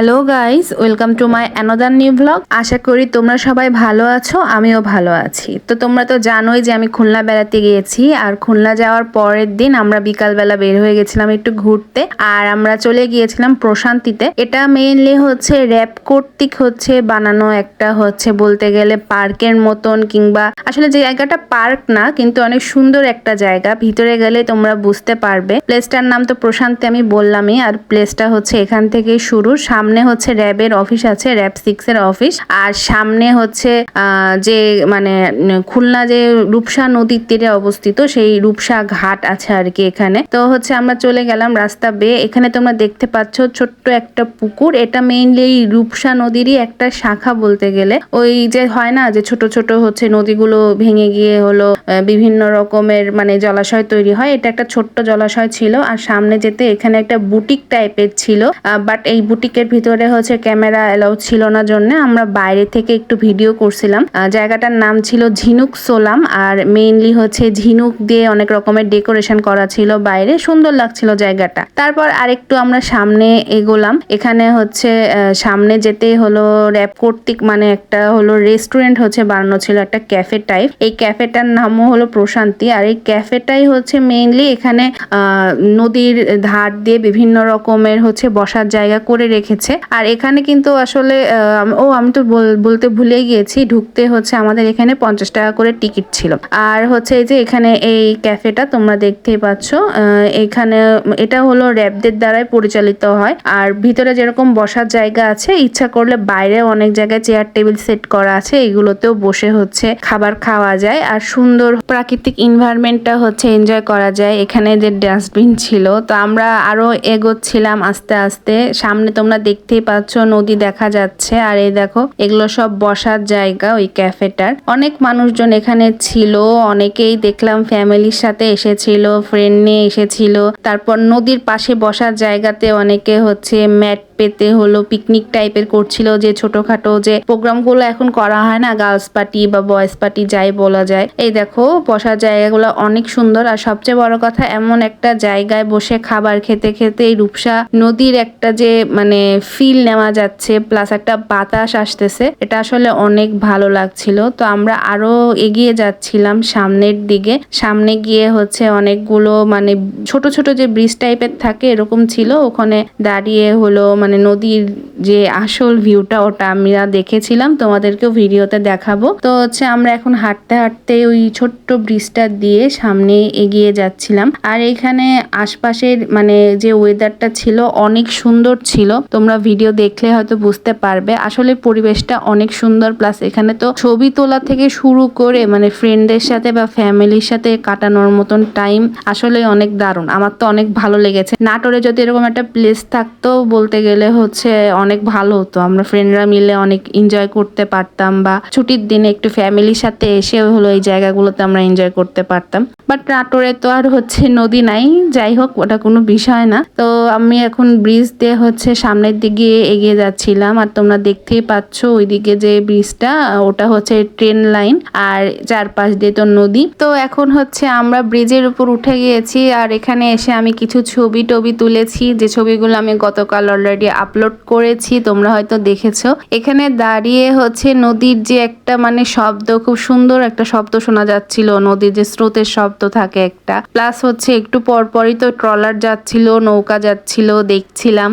Hello guys welcome to my another new blog আশা করি তোমরা সবাই ভালো আছো, আমিও ভালো আছি। তো তোমরা তো জানোই যে আমি খুলনা বেড়াতে গিয়েছি, আর খুলনা যাওয়ার পরের দিন আমরা বিকালবেলা বের হয়ে গেছিলাম একটু ঘুরতে, আর আমরা চলে গিয়েছিলাম প্রশান্তিতে। এটা মেইনলি হচ্ছে র্যাপ কর্তৃক হচ্ছে বানানো একটা হচ্ছে বলতে গেলে পার্কের মতন, কিংবা আসলে যে জায়গাটা পার্ক না, কিন্তু অনেক সুন্দর একটা জায়গা। ভিতরে গেলে তোমরা বুঝতে পারবে। প্লেসটার নাম তো প্রশান্তি আমি বললামই, আর প্লেসটা হচ্ছে এখান থেকেই শুরু। সামনে হচ্ছে র্যাবের অফিস আছে, র্যাব সিক্স এর অফিস। আর সামনে হচ্ছে যে মানে খুলনা যে রূপসা নদীর তীরে অবস্থিত, সেই রূপসা ঘাট আছে আর কি এখানে। তো হচ্ছে আমরা চলে গেলাম রাস্তা বেয়ে এখানে তোমরা দেখতে পাচ্ছ ছোট্ট একটা পুকুর। এটা মেইনলি এই রূপসা নদীরই একটা শাখা বলতে গেলে। ওই যে হয় না, যে ছোট ছোট হচ্ছে নদীগুলো ভেঙে গিয়ে হলো বিভিন্ন রকমের মানে জলাশয় তৈরি হয়। এটা একটা ছোট্ট জলাশয় ছিল। আর সামনে যেতে এখানে একটা বুটিক টাইপের ছিল। বাট এই বুটিকের ভিতরে হচ্ছে ক্যামেরা এলাউ ছিল না জন্য আমরা বাইরে থেকে একটু ভিডিও করছিলাম। জায়গাটার নাম ছিল ঝিনুক সোলাম আর মেইনলি হচ্ছে ঝিনুক দিয়ে অনেক রকমের ডেকোরেশন করা ছিল বাইরে। সুন্দর লাগছিল জায়গাটা। তারপর আরেকটু আমরা সামনে এগোলাম। এখানে হচ্ছে সামনে যেতে হলো র্যাপ কর্তৃক মানে একটা হলো রেস্টুরেন্ট হচ্ছে বানানো ছিল, একটা ক্যাফে টাইপ এই ক্যাফেটার নামও হলো প্রশান্তি আর এই ক্যাফেটাই হচ্ছে মেইনলি এখানে নদীর ধার দিয়ে বিভিন্ন রকমের হচ্ছে বসার জায়গা করে রেখেছে। আর এখানে কিন্তু আসলে ও আমি তো বল- বলতে ভুলে গিয়েছি, ঢুকতে হচ্ছে আমাদের এখানে পঞ্চাশ টাকা করে টিকিট ছিল। আর হচ্ছে এই যে এখানে এই ক্যাফেটা তোমরা দেখতেই পাচ্ছ এখানে এটা হলো র্যাবদের দ্বারাই পরিচালিত হয়। আর ভিতরে যেরকম বসার জায়গা আছে, ইচ্ছা করলে বাইরে অনেক জায়গায় চেয়ার, টেবিল সেট করা আছে, এগুলোতেও বসে হচ্ছে খাবার খাওয়া যায়। আর সুন্দর প্রাকৃতিক ইনভায়রনমেন্টটা হচ্ছে এনজয় করা যায়। এখানে যে ডাস্টবিন ছিল, তো আমরা আরও এগোচ্ছিলাম আস্তে আস্তে। সামনে তোমরা দেখতেই পাচ্ছ, নদী দেখা যাচ্ছে। আর এই দেখো, এগুলো সব বসার জায়গা ওই ক্যাফেটার। অনেক মানুষজন এখানে ছিল, অনেকেই দেখলাম ফ্যামিলির সাথে এসেছিল ফ্রেন্ড নিয়ে এসেছিল। তারপর নদীর পাশে বসার জায়গাতে অনেকে হচ্ছে ম্যাট পেতে হলো পিকনিক টাইপের করছিল যে ছোটখাটো যে প্রোগ্রামগুলো এখন করা হয় না গার্লস পার্টি বা বয়েজ পার্টি যাই বলা যায়। এই দেখো, বসার জায়গাগুলো অনেক সুন্দর আর সবচেয়ে বড় কথা, এমন একটা জায়গায় বসে খাবার খেতে খেতে এই রূপসা নদীর একটা যে মানে ফিল নেওয়া যাচ্ছে প্লাস একটা বাতাস আসতেছে, এটা আসলে অনেক ভালো লাগছিল। তো আমরা আরও এগিয়ে যাচ্ছিলাম সামনের দিকে। সামনে গিয়ে হচ্ছে অনেকগুলো মানে ছোট ছোট যে ব্রিজ টাইপের থাকে এরকম ছিল, ওখানে দাঁড়িয়ে হলো মানে নদীর যে আসল ভিউটা ওটা আমরা দেখেছিলাম, তোমাদেরকেও ভিডিওতে দেখাবো। তো হচ্ছে আমরা এখন হাঁটতে হাঁটতে ওই ছোট্ট ব্রিজটা দিয়ে সামনে এগিয়ে যাচ্ছিলাম। আর এখানে আশপাশের মানে যে ওয়েদারটা ছিল, অনেক সুন্দর ছিল। তোমরা ভিডিও দেখলে হয়তো বুঝতে পারবে। আসলে পরিবেশটা অনেক সুন্দর প্লাস এখানে তো ছবি তোলা থেকে শুরু করে মানে ফ্রেন্ডদের সাথে বা ফ্যামিলির সাথে কাটানোর মতন টাইম আসলে অনেক দারুণ। আমার তো অনেক ভালো লেগেছে। নাটোরে যদি এরকম একটা প্লেস থাকতো বলতে গেলে হচ্ছে অনেক ভালো। হতো আমরা ফ্রেন্ডরা মিলে অনেক এনজয় করতে পারতাম বা ছুটির দিনে একটু ফ্যামিলির সাথে এসে হলো এই জায়গাগুলোতে আমরা এনজয় করতে পারতাম। বাট নাটোরে তো আর হচ্ছে নদী নাই, যাই হোক, ওটা কোনো বিষয় না। তো আমি এখন ব্রিজ দিয়ে হচ্ছে সামনের দিকে এগিয়ে যাচ্ছিলাম আর তোমরা দেখতেই পাচ্ছ ওইদিকে যে ব্রিজটা ওটা হচ্ছে ট্রেন লাইন আর চারপাশ দিয়ে তো নদী। তো এখন হচ্ছে আমরা ব্রিজের উপর উঠে গিয়েছি আর এখানে এসে আমি কিছু ছবি টবি তুলেছি। যে ছবিগুলো আমি গতকাল অলরেডি আপলোড করেছি, তোমরা হয়তো দেখেছ। এখানে দাঁড়িয়ে হচ্ছে নদীর যে একটা মানে শব্দ, খুব সুন্দর একটা শব্দ শোনা যাচ্ছিল। নদীর যে স্রোতের শব্দ থাকে একটা। প্লাস হচ্ছে একটু পরপরই তো ট্রলার যাচ্ছিল, নৌকা যাচ্ছিল, দেখছিলাম।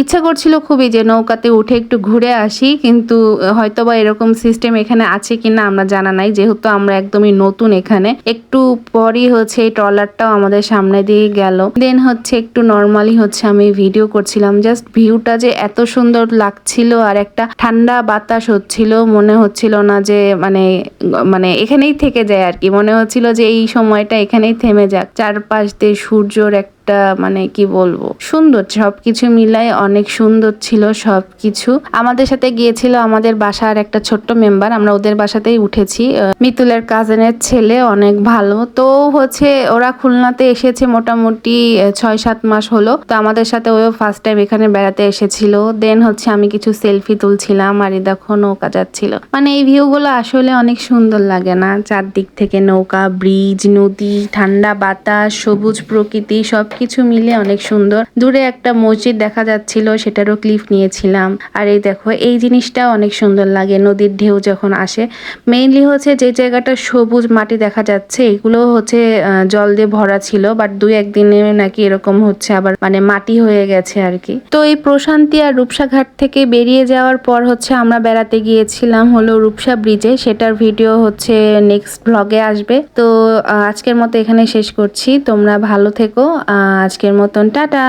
ইচ্ছা করছিল খুবই যে নৌকাতে উঠে একটু ঘুরে আসি, কিন্তু হয়তো বা এরকম সিস্টেম এখানে আছে কিনা আমরা জানা নাই। যেহেতু আমরা একদমই নতুন এখানে, একটু পরই হচ্ছে এই ট্রলারটাও আমাদের সামনে দিয়ে গেল। দেন হচ্ছে একটু নর্মালি হচ্ছে আমি ভিডিও করছিলাম জাস্ট ভিউটা যে এত সুন্দর লাগছিল আর একটা ঠান্ডা বাতাস হচ্ছিল, মনে হচ্ছিল না যে মানে মানে এখানেই থেকে যায় আর কি। মনে হচ্ছিল যে এই সময়টা এখানেই থেমে যাক। চারপাশ দিয়ে সূর্যর একটা মানে কি বলব, সুন্দর। সবকিছু মিলাই অনেক সুন্দর ছিল সবকিছু। আমাদের সাথে গিয়েছিল আমাদের বাসার একটা ছোট্ট মেম্বার, আমরা ওদের বাসাতেই উঠেছি। মিতুলের কাজিনের ছেলে অনেক ভালো। তো হচ্ছে ওরা খুলনাতে এসেছে মোটামুটি ছয় সাত মাস হলো। তো আমাদের সাথে ওও ফার্স্ট টাইম এখানে বেড়াতে এসেছিল। দেন হচ্ছে আমি কিছু সেলফি তুলছিলাম আর দেখো নৌকা যাচ্ছিল। মানে এই ভিউগুলো আসলে অনেক সুন্দর লাগে না? চারদিক থেকে নৌকা ব্রিজ নদী, ঠান্ডা বাতাস, সবুজ প্রকৃতি সব সবকিছু মিলে অনেক সুন্দর। দূরে একটা মসজিদ দেখা যাচ্ছিল সেটারও ক্লিপ নিয়েছিলাম। আর এই দেখো এই জিনিসটা অনেক সুন্দর লাগে নদীর ঢেউ যখন আসে। মেইনলি হচ্ছে যে জায়গাটা সবুজ মাটি দেখা যাচ্ছে এগুলো হচ্ছে জল দিয়ে ভরা ছিল বাট দুই একদিনে নাকি এরকম হচ্ছে আবার মানে মাটি হয়ে গেছে আর কি। তো এই প্রশান্তি আর রূপসা ঘাট থেকে বেরিয়ে যাওয়ার পর হচ্ছে আমরা বেড়াতে গিয়েছিলাম হলো রূপসা ব্রিজে সেটার ভিডিও হচ্ছে নেক্সট ব্লগে আসবে। তো আজকের মতো এখানে শেষ করছি তোমরা ভালো থেকো আহ, আজকের মতন টাটা।